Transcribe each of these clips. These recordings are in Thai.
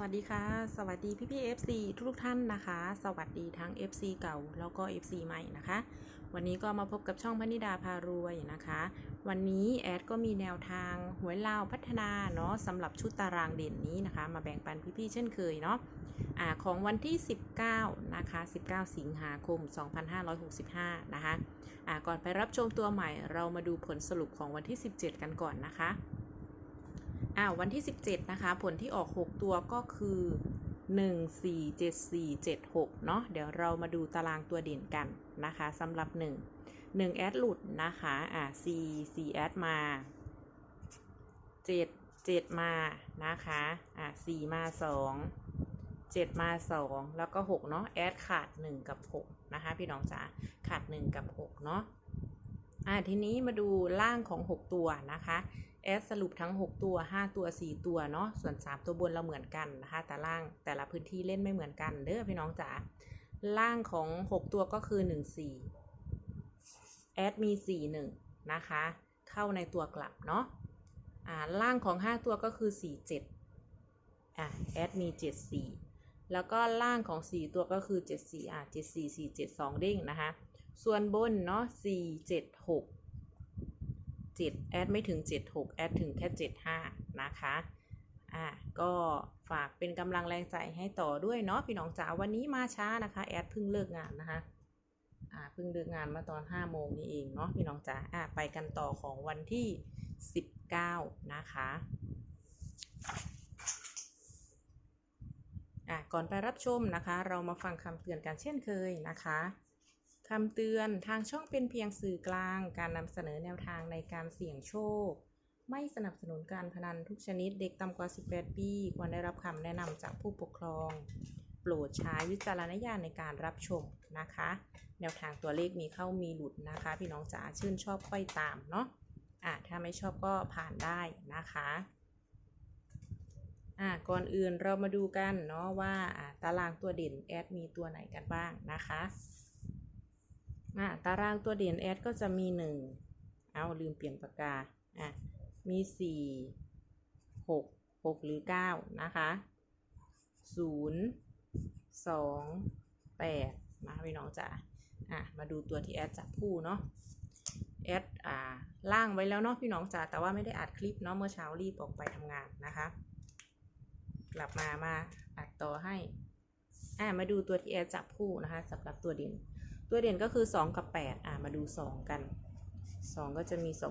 วัสดีค่ะ สวัสดีพี่พี่ FC ทุกท่านนะคะ สวัสดีทั้ง FC เก่าแล้วก็ FC ใหม่นะคะ วันนี้ก็มาพบกับช่องพนิดาพารวยนะคะ วันนี้แอดก็มีแนวทางหวยลาวพัฒนาเนาะสำหรับชุดตารางเด่นนี้นะคะ มาแบ่งปันพี่ๆเช่นเคยเนาะอ่าของวันที่ 19 นะคะ 19 สิงหาคม 2565 นะคะอ่าก่อนไปรับชมตัวใหม่เรามาดูผลสรุปของวันที่ 17 กันก่อนนะคะ อ่าวันที่ 17 นะคะ ผลที่ออก 6 ตัวก็คือ 1 4 7 4 7 6 เนาะเดี๋ยวเรามาดูตารางตัวเด่นกันนะคะสำหรับ 1 1 แอดหลุดนะคะ อ่า4 4แอดมา 7 7 มานะคะ อ่า4มา 2 7 มา 2 แล้วก็ 6 เนาะแอดขาด 1 กับ 6 นะคะ พี่น้องจ๋าขาด 1 กับ 6 เนาะอ่าทีนี้มาดูล่างของ 6 ตัวนะคะ แอดสรุปทั้ง 6 ตัว 5 ตัว 4 ตัวเนาะส่วน 3 ตัวบนเราเหมือนกันนะคะแต่ล่างแต่ละพื้นที่เล่นไม่เหมือนกันเด้อพี่น้องจ๋าล่างของ 6 ตัวก็คือ 1 4แอดมี 4 1 นะคะ เข้าในตัวกลับเนาะอ่าล่างของ 5 ตัวก็คือ 4 7อ่าแอดมี 7 4 แล้วก็ล่างของ 4 ตัวก็คือ 7 4อ่า7 4 4 7 2 เด้งนะคะ ส่วนบนเนาะ4 7 6 7แอดไม่ถึง 76 แอดถึงแค่ 75 นะคะอะก็ฝากเป็นกำลังแรงใจให้ต่อด้วยเนาะพี่น้องจ๋าวันนี้มาช้านะคะ แอดเพิ่งเลิกงานนะคะอ่าเพิ่งเลิกงานมาตอน5โมงนี่เองเนาะพี่น้องจ๋าอะไปกันต่อของวันที่ 19 นะคะอะก่อนไปรับชมนะคะ เรามาฟังคำเตือนกันเช่นเคยนะคะ คำเตือนทางช่องเป็นเพียงสื่อกลาง การนำเสนอแนวทางในการเสี่ยงโชค ไม่สนับสนุนการพนันทุกชนิดเด็กต่ำกว่า 18 ปี ควรได้รับคำแนะนำจากผู้ปกครอง โปรดใช้วิจารณญาณในการรับชมนะคะ แนวทางตัวเลขมีเข้ามีหลุดนะคะ พี่น้องจ๋าชื่นชอบค่อยตามเนาะอะถ้าไม่ชอบก็ผ่านได้นะคะอะก่อนอื่นเรามาดูกันเนาะว่าตารางตัวเด่นแอดมีตัวไหนกันบ้างนะคะ อะตารางตัวเด่นแอดก็จะมีหนึ่งเอาลืมเปลี่ยนปากกา อะ มีสี่หกหกหรือเก้านะคะศูนย์สองแปดมาพี่น้องจ๋าอะ มาดูตัวที่แอดจับคู่เนาะ แอด อ่า ล่างไว้แล้วเนาะพี่น้องจ๋า แต่ว่าไม่ได้อัดคลิปเนาะ เมื่อเช้ารีบออกไปทำงานนะคะ กลับมามาอัดต่อให้ อ่ามาดูตัวที่แอดจับคู่นะคะสำหรับตัวเด่น ตัวเด่นก็คือ 2 กับ 8 อ่ามาดู 2 กัน 2 ก็จะมี 2 0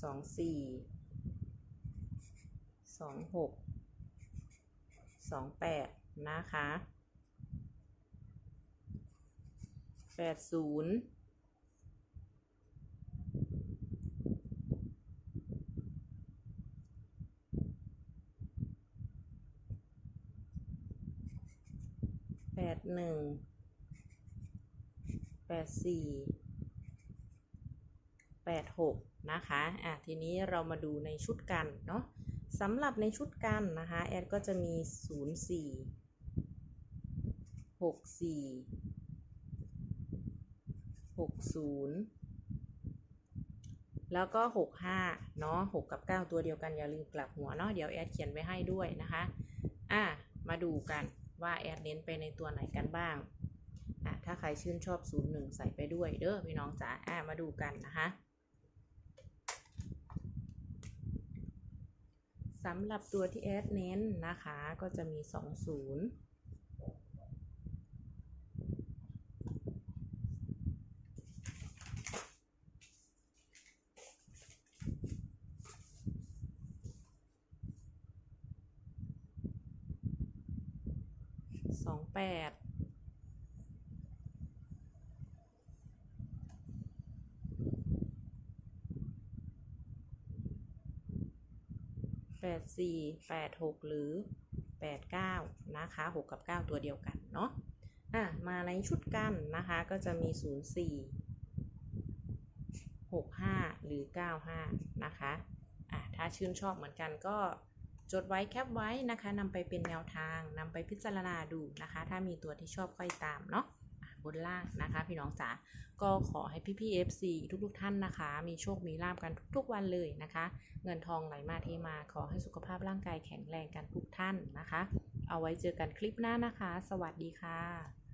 2 4 2 6 2 8 นะคะ 8 0แปดหนึ่ง แปดสี่แปดหกนะคะอะทีนี้เรามาดูในชุดกันเนาะสำหรับในชุดกันนะคะแอดก็จะมีศูนย์สี่หกสี่หกศูนย์แล้วก็หกห้าเนาะหกกับเก้าตัวเดียวกันอย่าลืมกลับหัวเนาะเดี๋ยวแอดเขียนไว้ให้ด้วยนะคะ อะ มาดูกันว่าแอดเน้นไปในตัวไหนกันบ้าง ถ้าใครชื่นชอบ 01 ใส่ไปด้วยเด้อพี่น้องจ๋าอะมาดูกันนะคะสำหรับตัวที่แอดเน้นนะคะก็จะมี 20 สองแปด ดสี่แปดหกหรือแปดเก้านะคะหกกับเก้าตัวเดียวกันเนาะอะมาในชุดกันนะคะก็จะมีศูนย์สี่หกห้าหรือเก้าห้านะคะอะถ้าชื่นชอบเหมือนกันก็จดไว้แคปไว้นะคะนำไปเป็นแนวทางนำไปพิจารณาดูนะคะ ถ้ามีตัวที่ชอบค่อยตามเนาะอะ บนล่างนะคะ พี่น้องจ๋าก็ขอให้พี่พี่ FC ทุกๆท่านนะคะ มีโชคมีลาบกันทุกๆวันเลยนะคะ เงินทองไหลมาเทมาขอให้สุขภาพร่างกายแข็งแรงกันทุกท่านนะคะ เอาไว้เจอกันคลิปหน้านะคะ สวัสดีค่ะ